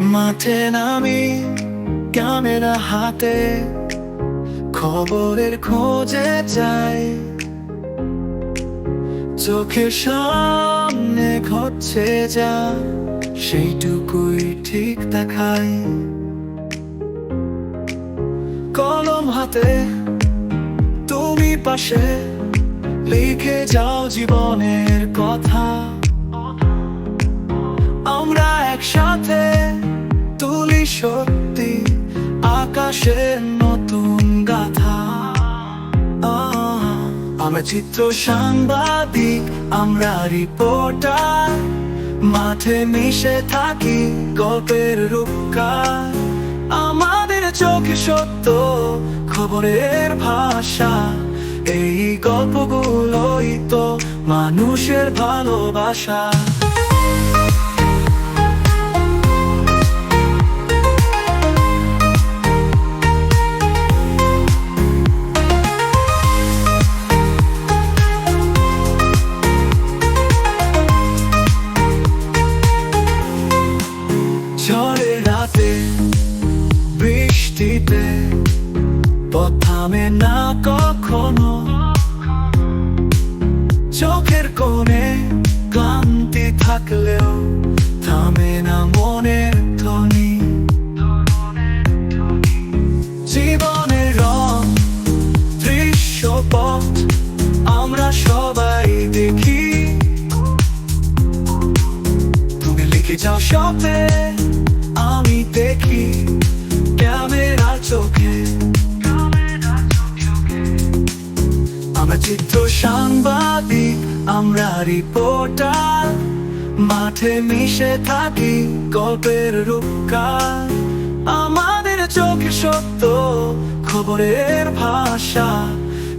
মাঠে নামি ক্যামেরা হাতে খবরের খোঁজে যাই। চোখের সামনে ঘটছে যা, সেইটুকুই ঠিক দেখাই। কলম হাতে তুমি পাশে লিখে যাও জীবনের কথা। আমরা একসাথে সত্যি আকাশের নতুন গাথা। আমরা চিত্র সাংবাদিক, আমরা রিপোর্টার। মাঠে মিশে থাকি গল্পের রূপকার। আমাদের চোখে সত্য খবরের ভাষা। এই গল্পগুলোই তো মানুষের ভালোবাসা। বৃষ্টিতে পথ থামে না কখনো চোখের কোণে ক্লান্তি থাকলেও থামে না মনের ধ্বনি। জীবনের রং, দৃশ্যপট আমরা সবাই দেখি। তুমি লিখে যাও শপে। চিত্র সাংবাদিক, আমরা রিপোর্টার মাঠে মিশে থাকি গল্পের রূপকার। আমাদের চোখে সত্য, খবরের ভাষা।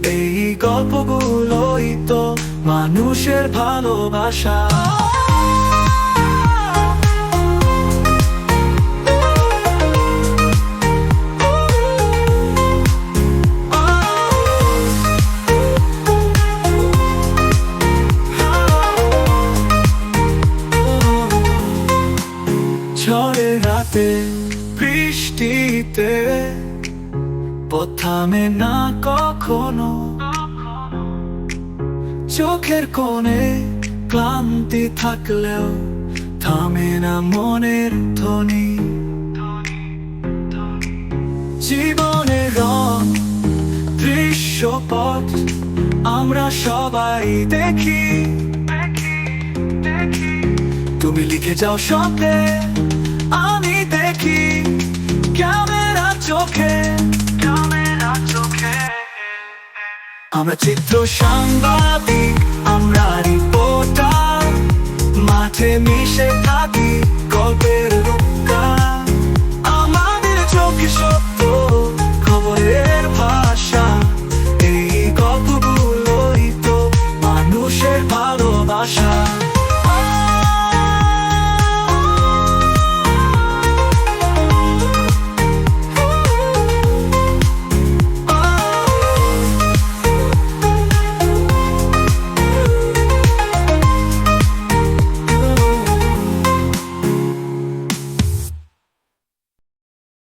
এই গল্পগুলোই তো মানুষের ভালোবাসা। রাতে বৃষ্টিতে পথ থামে না কখনো চোখের কোণে ক্লান্তি থাকলেও থামে না মনের ধ্বনি। জীবনে রং, দৃশ্যপট আমরা সবাই দেখি। তুমি লিখে যাও স্বপ্নে, আমি আমরা চিত্র সাংবাদিক, আমরা রিপোর্টার। মাঠে মিশে থাকি গল্পের আমাদের চোখে সত্য, খবরের ভাষা। এই গল্পগুলোই তো মানুষের ভালোবাসা।